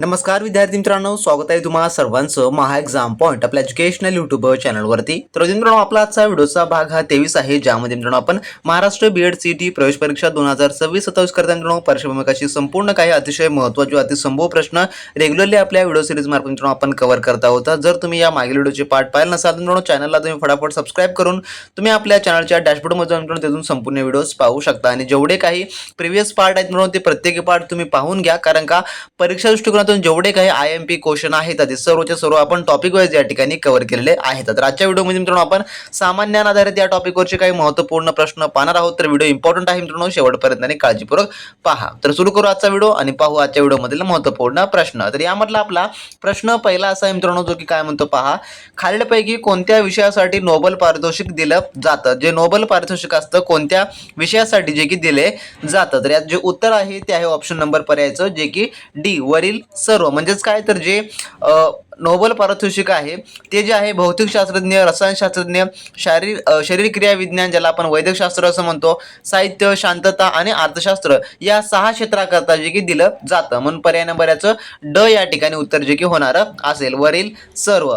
नमस्कार विद्यार्थी मित्रांनो. स्वागत आहे तुम्हाला सर्वांचं महा एक्झाम पॉईंट आपल्या एज्युकेशनल युट्यूब चॅनलवरती तर मित्रांनो आपला आजचा व्हिडिओचा भाग हा तेवीस आहे ज्यामध्ये मित्रांनो आपण Maharashtra B Ed C T प्रवेश परीक्षा दोन हजार सव्वीस सत्तावीस करता मित्रांनो परीक्षा संपूर्ण काही अतिशय महत्त्वाचे व अतिसंभव प्रश्न रेग्युलरली आपल्या व्हिडिओ सिरीज मार्फत मित्रांनो आपण कव्हर करता होता जर तुम्ही या मागील व्हिडिओचे पार्ट पाहिलं नसाल तर मित्रांनो चॅनलला तुम्ही फटाफट सबस्क्राईब करून तुम्ही आपल्या चॅनलच्या डॅशबोर्डमध्ये जाऊन मित्रांनो तिथून संपूर्ण व्हिडिओज पाहू शकता. आणि जेवढे काही प्रिव्हियस पार्ट आहेत मित्रांनो ते प्रत्येकी पार्ट तुम्ही पाहून घ्या. कारण का परीक्षा माध्यमातून जेवढे काही आय एम पी क्वेश्चन आहेत ते सर्वचे सर्व आपण टॉपिक वाईज या ठिकाणी कव्हर केलेले आहेत. तर आजच्या व्हिडिओमध्ये मित्रांनो आपण सामान्य आधारित या टॉपिकवरचे काही महत्त्वपूर्ण प्रश्न पाहणार आहोत. तर व्हिडिओ इम्पॉर्टंट आहे मित्रांनो शेवटपर्यंत आणि काळजीपूर्वक पहा. तर सुरू करू आजचा व्हिडिओ आणि पाहू आजच्या व्हिडिओमधील महत्त्वपूर्ण प्रश्न. तर यामधला आपला प्रश्न पहिला असा आहे मित्रांनो जो की काय म्हणतो पहा खालीलपैकी कोणत्या विषयासाठी नोबल पारितोषिक दिलं जातं? जे नोबल पारितोषिक असतं कोणत्या विषयासाठी जे की दिले जातं? तर यात जे उत्तर आहे ते आहे ऑप्शन नंबर पर्यायचं जे की डी वरील सर्व म्हणजेच काय तर जे नोबल पारितोषिक आहे ते जे आहे भौतिकशास्त्रज्ञ रसायनशास्त्रज्ञ शारीर अ, शरीरक्रिया विज्ञान ज्याला आपण वैद्यकशास्त्र असं म्हणतो साहित्य शांतता आणि अर्थशास्त्र या सहा क्षेत्राकरता जे की दिलं जातं. म्हणून पर्याय नंबर याचं ड या ठिकाणी उत्तर जे की होणारं असेल. वरील सर्व.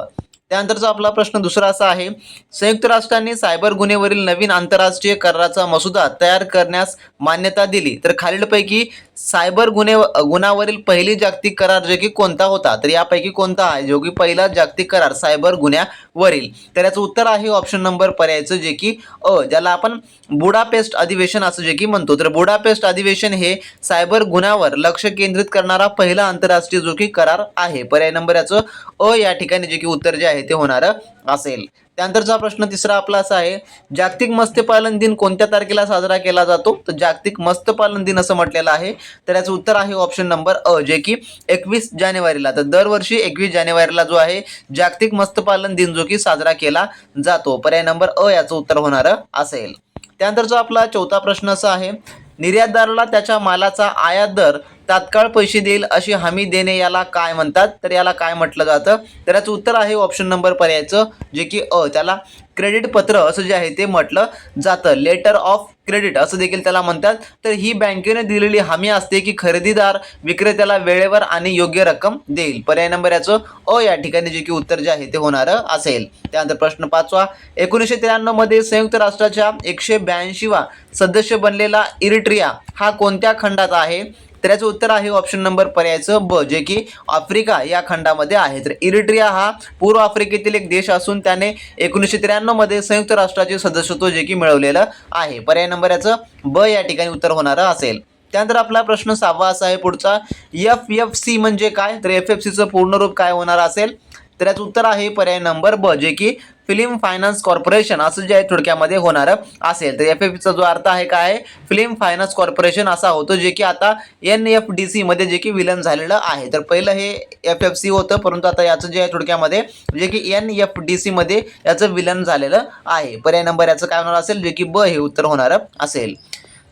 त्यानंतरचा आपला प्रश्न दुसरा असा आहे संयुक्त राष्ट्रांनी सायबर गुन्हेवरील नवीन आंतरराष्ट्रीय कराराचा मसुदा तयार करण्यास मान्यता दिली. तर खालीलपैकी सायबर गुन्हे गुन्ह्यावरील पहिली जागतिक करार जे की कोणता होता? तर यापैकी कोणता आहे? जो की पहिला जागतिक करार सायबर गुन्ह्यावरील. तर याचं उत्तर आहे ऑप्शन नंबर पर्यायचं जे की अ ज्याला आपण बुडापेस्ट अधिवेशन असं जे की म्हणतो. तर बुडापेस्ट अधिवेशन हे सायबर गुन्ह्यावर लक्ष केंद्रित करणारा पहिला आंतरराष्ट्रीय जो की करार आहे. पर्याय नंबर याचं अ या ठिकाणी जे की उत्तर जे आहे ते होणारं असेल. त्यानंतरचा प्रश्न तिसरा आपला असा आहे जागतिक मत्स्यपालन दिन कोणत्या तारखेला साजरा केला जातो? तर जागतिक मत्स्यपालन दिन असं म्हटलेलं आहे. तर याचं उत्तर आहे ऑप्शन नंबर अ जे की एकवीस जानेवारीला. तर दरवर्षी एकवीस जानेवारीला जो आहे जागतिक मत्स्यपालन दिन जो की साजरा केला जातो. पर्याय नंबर अ याचं उत्तर होणारं असेल. त्यानंतर जो आपला चौथा प्रश्न असा आहे निर्यातदाराला त्याच्या मालाचा आयात दर तात्काळ पैसे देईल अशी हमी देणे याला काय म्हणतात? तर याला काय म्हटलं जातं? तर याचं उत्तर आहे ऑप्शन नंबर पर्यायचं जे की अ. त्याला क्रेडिट पत्र असं जे आहे ते म्हटलं जातं. लेटर ऑफ क्रेडिट असं देखील त्याला म्हणतात. तर ही बँकेने दिलेली हमी असते की खरेदीदार विक्रेत्याला वेळेवर आणि योग्य रक्कम देईल. पर्याय नंबर याचं अ या ठिकाणी जे की उत्तर जे आहे ते होणारं असेल. त्यानंतर प्रश्न पाचवा. एकोणीसशे त्र्याण्णवमध्ये संयुक्त राष्ट्राच्या एकशे ब्याऐंशीवा सदस्य बनलेला इरिट्रिया हा कोणत्या खंडात आहे? तर याचं उत्तर आहे ऑप्शन नंबर पर्यायचं ब जे की आफ्रिका या खंडामध्ये आहे. तर इरिट्रिया हा पूर्व आफ्रिकेतील एक देश असून त्याने एकोणीसशे त्र्याण्णवमध्ये संयुक्त राष्ट्राचे सदस्यत्व जे की मिळवलेलं आहे. पर्याय नंबर याचं ब या ठिकाणी उत्तर होणारं असेल. त्यानंतर आपला प्रश्न सहावा असा आहे पुढचा. एफ एफ सी म्हणजे काय? तर एफ एफ सीचं पूर्ण रूप काय होणार असेल? तर याचं उत्तर आहे पर्याय नंबर ब जे की फिल्म फायनान्स कॉर्पोरेशन असं जे आहे थोडक्यामध्ये होणारं असेल. तर एफ एफ सीचा जो अर्थ आहे काय? आहे फिल्म फायनान्स कॉर्पोरेशन असा होतो जे की आता एन एफ डी सीमध्ये जे की विलन झालेलं आहे. तर पहिलं हे एफ एफ सी होतं परंतु आता याचं जे आहे थोडक्यामध्ये जे की एन एफ डी सीमध्ये याचं विलन झालेलं आहे. पर्याय नंबर याचं काय होणार असेल? जे की ब हे उत्तर होणारं असेल.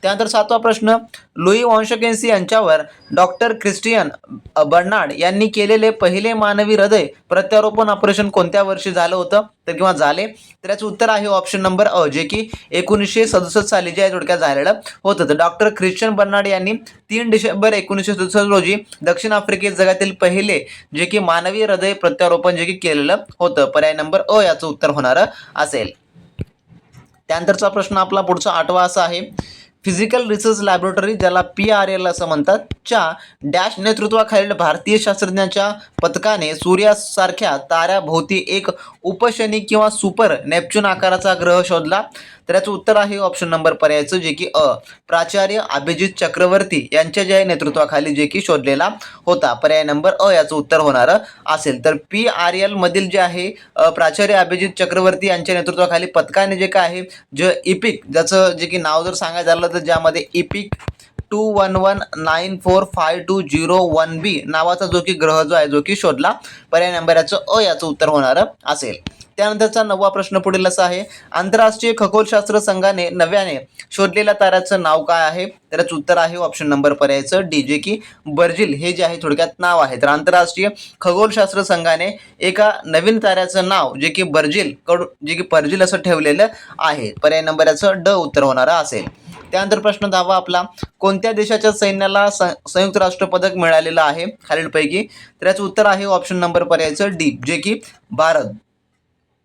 त्यानंतर सातवा प्रश्न लुई वॉन्शकेन्सी यांच्यावर डॉक्टर क्रिस्टियन बर्नाड यांनी केलेले पहिले मानवी हृदय प्रत्यारोपण ऑपरेशन कोणत्या वर्षी झालं होतं? तर किंवा झाले? तर याचं उत्तर आहे ऑप्शन नंबर अ जे की एकोणीसशे सदुसष्ट साली जे आहे थोडक्यात झालेलं होतं. तर डॉक्टर ख्रिश्चन बर्नाड यांनी तीन डिसेंबर एकोणीसशे सदुसष्ट रोजी दक्षिण आफ्रिकेत जगातील पहिले जे की मानवी हृदय प्रत्यारोपण जे की केलेलं होतं. पर्याय नंबर अ याचं उत्तर होणारं असेल. त्यानंतरचा प्रश्न आपला पुढचा आठवा असा आहे. फिजिकल रिसर्च लॅबोरेटरी ज्याला पी आर एल असं म्हणतात च्या डॅश नेतृत्वाखालील भारतीय शास्त्रज्ञांच्या पथकाने सूर्यासारख्या ताऱ्याभोवती एक उपशनी किंवा सुपर नेपच्यून आकाराचा ग्रह शोधला. तर याचं उत्तर आहे ऑप्शन नंबर पर्यायचं जे की अ. प्राचार्य अभिजित चक्रवर्ती यांच्या ज्या नेतृत्वाखाली जे की शोधलेला होता. पर्याय नंबर अ याचं उत्तर होणारं असेल. तर पी आर एल मधील जे आहे प्राचार्य अभिजित चक्रवर्ती यांच्या नेतृत्वाखाली पथकाने जे काय आहे जे इपिक ज्याचं जे की नाव जर सांगायचं झालं तर ज्यामध्ये epic two one one nine four five two zero one B नावाचा जो की ग्रह जो आहे जो की शोधला. पर्याय नंबर याचं अ याचं उत्तर होणारं असेल. त्यानंतरचा नववा प्रश्न पुढील असा आहे. आंतरराष्ट्रीय खगोलशास्त्र संघाने नव्याने शोधलेल्या ताऱ्याचं नाव काय आहे? त्याचं उत्तर आहे ऑप्शन नंबर पर्यायचं डी जे की बर्जिल. हे जे आहे थोडक्यात नाव आहे. तर आंतरराष्ट्रीय खगोलशास्त्र संघाने एका नवीन ताऱ्याचं नाव जे की बर्जिलकडून जे की बर्जिल असं ठेवलेलं आहे. पर्याय नंबर याचं ड उत्तर होणारं असेल. त्यानंतर प्रश्न दहावा आपला कोणत्या देशाच्या सैन्याला संयुक्त राष्ट्र पदक मिळालेलं आहे? खालीलपैकी. तर याचं उत्तर आहे ऑप्शन नंबर पर्यायचं डी जे की भारत.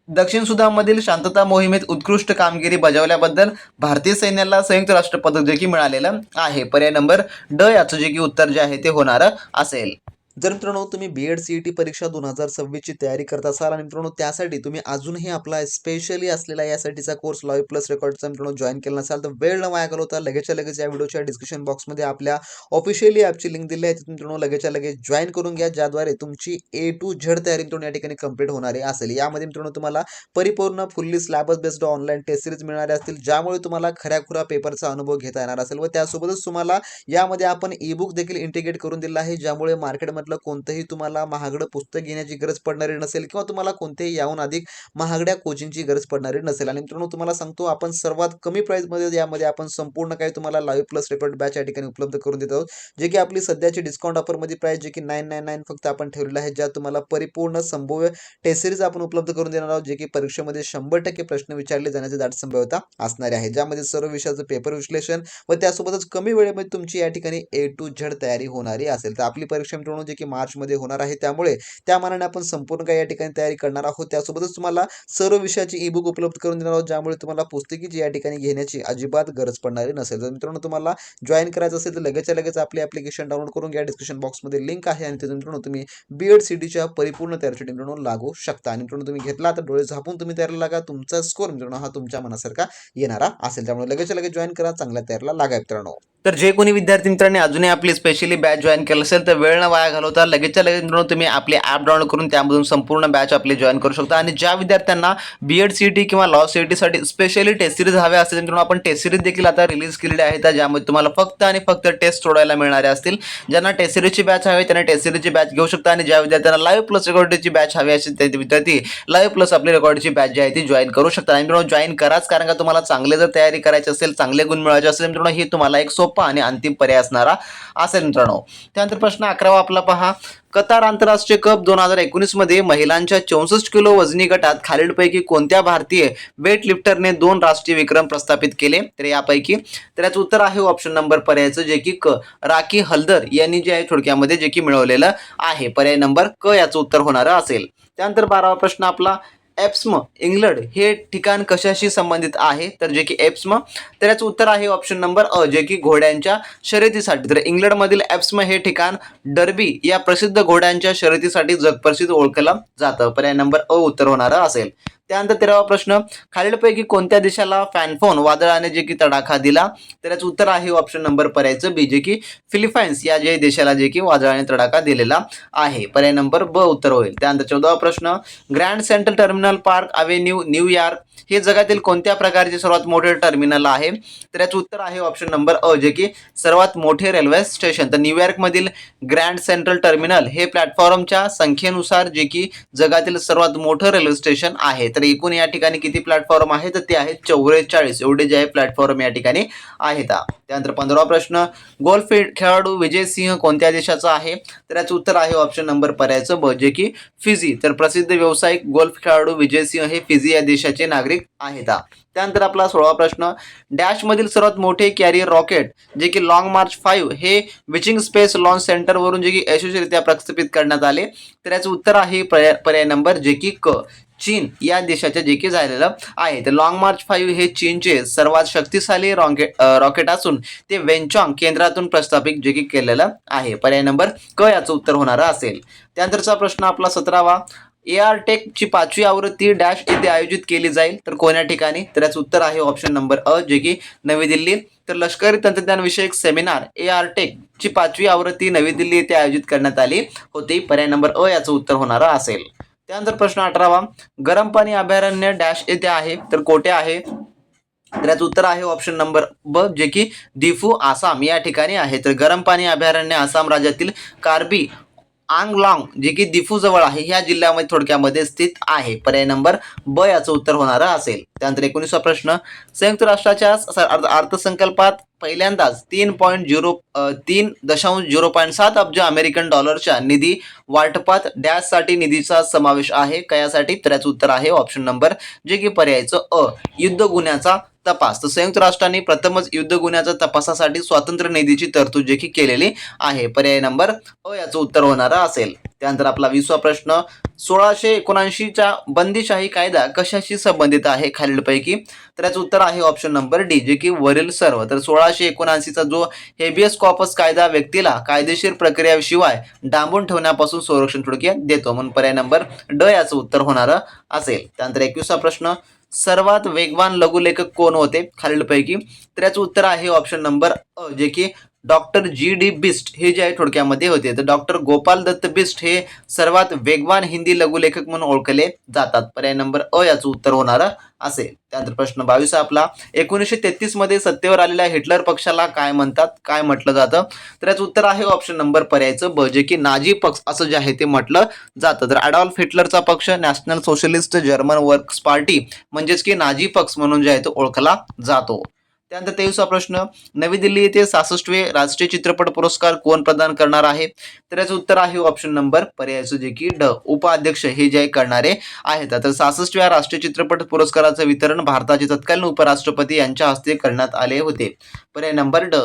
दक्षिण सुदानमधील शांतता मोहिमेत उत्कृष्ट कामगिरी बजावल्याबद्दल भारतीय सैन्याला संयुक्त राष्ट्र पदक जे की मिळालेलं आहे. पर्याय नंबर ड याचं जे की उत्तर जे आहे ते होणारं असेल. जर मित्रांनो तुम्ही B Ed C E T परीक्षा दोन हजार सव्वीसची तयारी करत असाल आणि मित्रांनो त्यासाठी तुम्ही अजूनही आपला स्पेशली असलेला यासाठीचा कोर्स लॉय प्लस रेकॉर्डचा मित्रांनो जॉईन केला नसाल तर वेळ न वाया घालवता लगेचच्या लगेच या व्हिडिओच्या डिस्क्रिप्शन बॉक्समध्ये आपल्या ऑफिशियली ॲपची लिंक दिली आहे. तिथून मित्रांनो लगेचच्या लगेच जॉईन करून घ्या ज्याद्वारे तुमची ए टू झेड तयारी मित्रांनो या ठिकाणी कंप्लीट होणारी असेल. यामध्ये मित्रांनो तुम्हाला परिपूर्ण fully syllabus based online test series मिळणारे असतील ज्यामुळे तुम्हाला खऱ्याखुरा पेपरचा अनुभव घेता येणार असेल. व त्यासोबतच तुम्हाला यामध्ये आपण ई बुक देखील इंटिग्रेट करून दिला आहे ज्यामुळे मार्केटमधलं कोणतंही तुम्हाला महागडं पुस्तक घेण्याची गरज पडणारी नसेल किंवा तुम्हाला कोणतेही याहून अधिक महागड्या कोचिंगची गरज पडणारी नसेल. आणि मित्रांनो तुम्हाला सांगतो आपण सर्वात कमी प्राईसमध्ये यामध्ये आपण संपूर्ण काही तुम्हाला लाईव्ह प्लस रेकॉर्ड बॅच या ठिकाणी उपलब्ध करून देत आहोत. जे की आपली सध्याची डिस्काउंट ऑफरमध्ये प्राईस जे की नाईन नाईन नाईन फक्त आपण ठेवलेलं आहे ज्यात तुम्हाला परिपूर्ण संभव्य टेस्ट सिरीज आपण उपलब्ध करून देणार आहोत जे की परीक्षेमध्ये शंभर टक्के प्रश्न विचारले जाण्याची दाट संभाव्यता असणारी आहे. ज्यामध्ये सर्व विषयाचं पेपर विश्लेषण व त्यासोबतच कमी वेळेमध्ये तुमची या ठिकाणी ए टू झेड तयारी होणारी असेल. तर आपली परीक्षा मित्रांनो जे की मार्चमध्ये होणार आहे. त्यामुळे त्या मानाने आपण संपूर्ण काही या ठिकाणी तयारी करणार आहोत. त्यासोबतच तुम्हाला सर्व विषयाची ई बुक उपलब्ध करून देणार आहोत. ज्यामुळे तुम्हाला पुस्तकीची या ठिकाणी घेण्याची अजिबात गरज पडणारी नसेल. तर मित्रांनो तुम्हाला जॉईन करायचं असेल तर लगेचच्या लगेच आपली ॲप्लिकेशन डाउनलोड करून घ्या. डिस्क्रिप्शन बॉक्समध्ये लिंक आहे आणि तिथून मित्रांनो तुम्ही बी एड सी डीच्या परिपूर्ण तयारीसाठी मित्रांनो लागू शकता. आणि मित्रांनो तुम्ही घेतला तर डोळे झापून तुम्ही तयारीला लागा. तुमचा स्कोर मित्रांनो हा तुमच्या मनासारखा येणारा असेल. त्यामुळे लगेचच्या लगेच जॉईन करा. चांगल्या तयारीला लागा मित्रांनो. तर जे कोणी विद्यार्थी मित्रांनी अजूनही आपली स्पेशली बॅच जॉईन केलं असेल तर वेळ न वाया चालवता लगेचच्या लगेच मित्रांनो तुम्ही आपली ॲप डाउनलोड करून त्यामधून संपूर्ण बॅच आपली जॉईन करू शकता. आणि ज्या विद्यार्थ्यांना बी एड सी टी किंवा लॉ सी टीसाठी स्पेशली टेस्ट सिरीज हव्या असतील मित्रांनो आपण टेस्ट सिरीज देखील आता रिलीज केलेली आहे ज्यामध्ये तुम्हाला फक्त आणि फक्त टेस्ट सोडायला मिळणारे असतील. ज्यांना टेस्ट सिरीजची बॅच हवी त्यांना टेस्ट सिरीजची बॅच घेऊ शकता. आणि ज्या विद्यार्थ्यांना लाईव्ह प्लस रेकॉर्डची बॅच हवी असेल त्या विद्यार्थी लाईव्ह प्लस आपली रेकॉर्डची बॅच जी आहे ती जॉईन करू शकता. आणि मित्रांनो जॉईन कराच कारण का तुम्हाला चांगले जर तयारी करायची असेल चांगले गुण मिळवायचे असेल मित्रांनो ही तुम्हाला एक सोपा आणि अंतिम पर्याय असणारा असेल मित्रांनो. त्यानंतर प्रश्न अकरावा आपला पहा. कतार आंतरराष्ट्रीय कप दोन हजार एकोणीसमध्ये महिलांच्या चौसष्ट किलो वजनी गटात खालीलपैकी कोणत्या भारतीय वेट लिफ्टरने दोन राष्ट्रीय विक्रम प्रस्थापित केले? तर यापैकी तर याचं उत्तर आहे ऑप्शन नंबर पर्यायचं जे की क. राखी हलदर यांनी जे आहे थोडक्यामध्ये जे की मिळवलेलं आहे. पर्याय नंबर क याचं उत्तर होणारं असेल. त्यानंतर बारावा प्रश्न आपला एप्सम इंग्लंड हे ठिकाण कशाशी संबंधित आहे? तर जे की एप्सम तर याचं उत्तर आहे ऑप्शन नंबर अ जे की घोड्यांच्या शर्यतीसाठी. तर इंग्लंडमधील एप्सम हे ठिकाण डर्बी या प्रसिद्ध घोड्यांच्या शर्यतीसाठी जगप्रसिद्ध ओळखलं जातं. पर्याय नंबर अ उत्तर होणारं असेल. त्यानंतर तेरावा प्रश्न खालीलपैकी कोणत्या देशाला फॅनफोन वादळाने जे की तडाखा दिला? त्याचं उत्तर आहे ऑप्शन नंबर पर्यायचं बी जे की फिलिपाईन्स या जे देशाला जे की वादळाने तडाखा दिलेला आहे. पर्याय नंबर ब उत्तर होईल. त्यानंतर चौदावा प्रश्न Grand Central Terminal Park Avenue New York हे जगातील कोणत्या प्रकारचे सर्वात मोठे टर्मिनल आहे? तर याचं उत्तर आहे ऑप्शन नंबर अ जे की सर्वात मोठे रेल्वे स्टेशन तर न्यूयॉर्कमधील ग्रँड सेंट्रल टर्मिनल हे प्लॅटफॉर्मच्या संख्येनुसार जे की जगातील सर्वात मोठं रेल्वे स्टेशन आहे. तर एकूण या ठिकाणी किती प्लॅटफॉर्म आहे तर ते आहेत चौवेचाळीस. एवढे जे आहे प्लॅटफॉर्म या ठिकाणी आहेत. त्यानंतर पंधरावा प्रश्न गोल्फ खेळाडू विजय सिंह कोणत्या देशाचा आहे? तर याचं उत्तर आहे ऑप्शन नंबर पर्यायचं ब जे की फिजी. तर प्रसिद्ध व्यावसायिक गोल्फ खेळाडू विजय सिंह हे फिजी या देशाचे नागरिक आहेत. त्यानंतर आपला सोळावा प्रश्न डॅशमधील सर्वात मोठे कॅरियर रॉकेट जे की लॉंग मार्च फाईव्ह हे विचिंग स्पेस लॉन्च सेंटरवरून जे की यशस्वीरित्या प्रस्थापित करण्यात आले. तर याचं उत्तर आहे पर्याय पर्याय नंबर जे की क. चीन या देशाच्या जे की झालेलं आहे. तर लॉंग मार्च फाईव्ह हे चीनचे सर्वात शक्तिशाली रॉकेट रॉकेट असून ते वेंचॉंग केंद्रातून प्रस्थापित जे की केलेलं आहे. पर्याय नंबर क याचं उत्तर होणारं असेल. त्यानंतरचा प्रश्न आपला सतरावा. ए आर टेकची पाचवी आवृत्ती डॅश येथे आयोजित केली जाईल. तर कोण्या ठिकाणी? तर याचं उत्तर आहे ऑप्शन नंबर अ जे की नवी दिल्ली. तर लष्करी तंत्रज्ञान विषयक सेमिनार ए आर टेकची पाचवी आवृत्ती नवी दिल्ली येथे आयोजित करण्यात आली होती. पर्याय नंबर अ याचं उत्तर होणार असेल. त्यानंतर प्रश्न अठरावा गरम पाणी अभयारण्य डॅश येथे आहे तर कोठे आहे? तर याचं उत्तर आहे ऑप्शन नंबर ब जे की दिफू आसाम या ठिकाणी आहे. तर गरम पाणी अभयारण्य आसाम राज्यातील कार्बी आंगलाँग जे की दिफू जवळ आहे ह्या जिल्ह्यामध्ये थोडक्यामध्ये स्थित आहे. पर्याय नंबर ब याचं उत्तर होणारं असेल. त्यानंतर एकोणीसवा प्रश्न संयुक्त राष्ट्राच्या अर्थसंकल्पात पहिल्यांदाच तीन पॉईंट झिरो तीन दशांश झिरो पॉईंट सात अब्ज अमेरिकन डॉलरच्या निधी वाटपात डॅशसाठी निधीचा समावेश आहे. कयासाठी? तर याचं उत्तर आहे ऑप्शन नंबर जे की पर्यायचं अ. युद्ध गुन्ह्याचा तपास. तर संयुक्त राष्ट्रांनी प्रथमच युद्ध गुन्ह्याच्या तपासासाठी स्वातंत्र्य निधीची तरतूद देखील केलेली आहे. पर्याय नंबर अ याचं उत्तर होणारं असेल. त्यानंतर आपला विसवा प्रश्न सोळाशे एकोणऐंशीचा बंदीशाही कायदा कशाशी संबंधित आहे खालीलपैकी? तर याचं उत्तर आहे ऑप्शन नंबर डी जे की वरील सर्व. तर सोळाशे एकोणऐंशीचा जो हेबियस कॉपस कायदा व्यक्तीला कायदेशीर प्रक्रियाशिवाय डांबून ठेवण्यापासून संरक्षण थोडक्यात देतो. म्हणून पर्याय नंबर ड याचं उत्तर होणारं असेल. त्यानंतर एकविसा प्रश्न सर्वात वेगवान लघुलेखक कोण होते? खालीलपैकी. तर याचं उत्तर आहे ऑप्शन नंबर अ जे की डॉक्टर जी डी बिस्ट हे जे आहे थोडक्यामध्ये होते. तर डॉक्टर गोपाल दत्त बिस्ट हे सर्वात वेगवान हिंदी लघुलेखक म्हणून ओळखले जातात. पर्याय नंबर अ याचं उत्तर होणारं असेल. त्यानंतर प्रश्न बावीस आपला. एकोणीसशे तेहतीसमध्ये सत्तेवर आलेल्या हिटलर पक्षाला काय म्हणतात? काय म्हटलं जातं? तर याचं उत्तर आहे ऑप्शन नंबर पर्यायचं ब जे की नाझी पक्ष असं जे आहे ते म्हटलं जातं. तर अडॉल्फ हिटलरचा पक्ष National Socialist German works party म्हणजेच की नाझी पक्ष म्हणून जे आहे तो ओळखला जातो. त्यानंतर तेवीसवा प्रश्न नवी दिल्ली येथे सहासष्टवे राष्ट्रीय चित्रपट पुरस्कार कोण प्रदान करणार आहे? तर याचं उत्तर आहे ऑप्शन नंबर पर्यायचं जे की ड. उपाध्यक्ष हे जे आहे करणारे आहेत. तर सहासष्टव्या राष्ट्रीय चित्रपट पुरस्काराचं वितरण भारताचे तत्कालीन उपराष्ट्रपती यांच्या हस्ते करण्यात आले होते. पर्याय नंबर ड.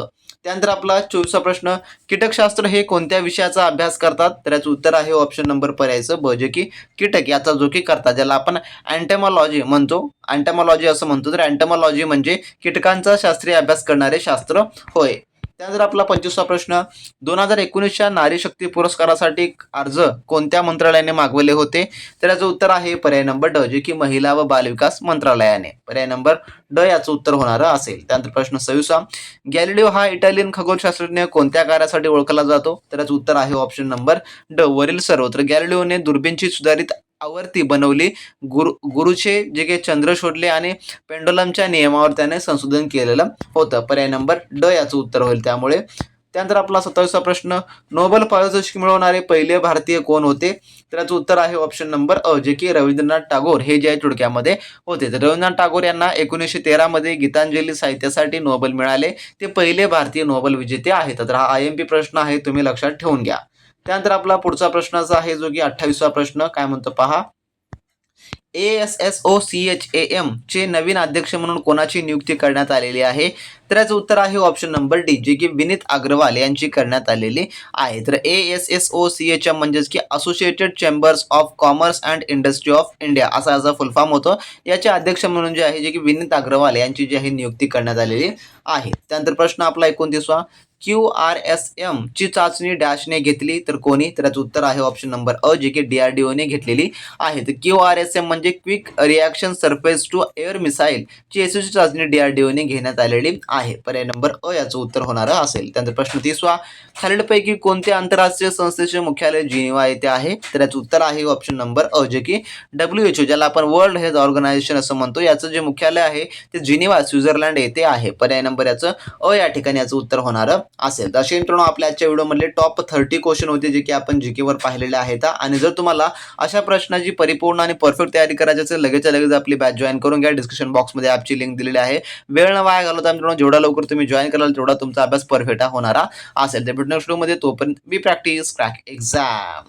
त्यानंतर आपला चोवीसा प्रश्न कीटकशास्त्र हे कोणत्या विषयाचा अभ्यास करतात? तर याचं उत्तर आहे ऑप्शन नंबर पर्यायचं ब जे की कीटक याचा जो की करतात ज्याला आपण अँटेमॉलॉजी म्हणतो. अँटेमॉलॉजी असं म्हणतो तर अँटेमॉलॉजी म्हणजे कीटकांचा शास्त्रीय अभ्यास करणारे शास्त्र होय. त्यानंतर आपला पंचवीसवा प्रश्न दोन हजार एकोणीसच्या नारी शक्ती पुरस्कारासाठी अर्ज कोणत्या मंत्रालयाने मागवले होते? तर याचं उत्तर आहे पर्याय नंबर ड जे की महिला व बालविकास मंत्रालयाने. पर्याय नंबर ड याचं उत्तर होणारं असेल. त्यानंतर प्रश्न सव्वीसा गॅलिडिओ हा इटालियन खगोलशास्त्रज्ञ कोणत्या कार्यासाठी ओळखला जातो? तर याचं उत्तर आहे ऑप्शन नंबर ड वरील सर्वत्र गॅलिडिओने दुर्बीनची सुधारित आवर्ती बनवली. गुरु गुरुचे जे काही चंद्र शोधले आणि पेंडोलमच्या नियमावर त्याने संशोधन केलेलं होतं. पर्याय नंबर ड याचं उत्तर होईल त्यामुळे. त्यानंतर आपला सत्तावीसचा प्रश्न नोबेल पारितोषिक मिळवणारे पहिले भारतीय कोण होते? तर याचं उत्तर आहे ऑप्शन नंबर अ जे की रवींद्रनाथ टागोर. हे जे आहे चुडक्यामध्ये होते. तर रवींद्रनाथ टागोर यांना एकोणीसशे तेरामध्ये गीतांजली साहित्यासाठी नोबेल मिळाले. ते पहिले भारतीय नोबेल विजेते आहेत. तर हा आय एम पी प्रश्न आहे. तुम्ही लक्षात ठेवून घ्या. त्यानंतर आपला पुढचा प्रश्न असा आहे जो की अठ्ठावीसवा प्रश्न काय म्हणतो पहा. A S S O C H A M चे नवीन अध्यक्ष म्हणून कोणाची नियुक्ती करण्यात आलेली आहे? तर याचं उत्तर आहे ऑप्शन नंबर डी जे की विनीत अग्रवाल यांची करण्यात आलेली आहे. तर A S S O C H M म्हणजेच की associated chambers of commerce and industry of India असा याचा फुलफॉर्म होतो. याचे अध्यक्ष म्हणून जे आहे जे की विनीत अग्रवाल यांची जी आहे नियुक्ती करण्यात आलेली आहे. त्यानंतर प्रश्न आपला एकोणतीसवा क्यू आर एस एम ची चाचणी डॅशने घेतली तर कोणी? तर याचं उत्तर आहे ऑप्शन नंबर अ जे की डी आर डी ओने घेतलेली आहे. तर क्यू आर एस एम म्हणजे quick reaction surface to air missile ची यशस्वी चाचणी डीआरडीओने घेण्यात आलेली आहे. पर्याय नंबर अ याचं उत्तर होणारं असेल. त्यानंतर प्रश्न तिसवा खालीलपैकी कोणत्या आंतरराष्ट्रीय संस्थेचे मुख्यालय जिनिवा येथे आहे? तर याचं उत्तर आहे ऑप्शन नंबर अ जे की डब्ल्यू एच ओ ज्याला आपण वर्ल्ड हेल्थ ऑर्गनायझेशन असं म्हणतो. याचं जे मुख्यालय आहे ते जिनिवा स्वित्झर्लंड येथे आहे. पर्याय नंबर याचं अ या ठिकाणी याचं उत्तर होणारं असेल. तर असे मित्रांनो आपल्या आजच्या व्हिडिओमधले टॉप थर्टी क्वेश्चन होते जे की आपण जी वर पाहिलेले आहेत. आणि जर तुम्हाला अशा प्रश्नाची परिपूर्ण आणि परफेक्ट तयारी करायची असेल लगेच लगेच आपली बॅच जॉईन करून घ्या. डिस्क्रिप्शन बॉक्समध्ये ॲपची लिंक दिलेली आहे. वेळ न वाया घालवता मित्रांनो जेवढा लवकर तुम्ही जॉईन कराल तेवढा तुमचा अभ्यास परफेक्ट होणारा असेल. तर भेटणार शोमध्ये तोपर्यंत बी प्रॅक्टिस क्रॅक एक्झाम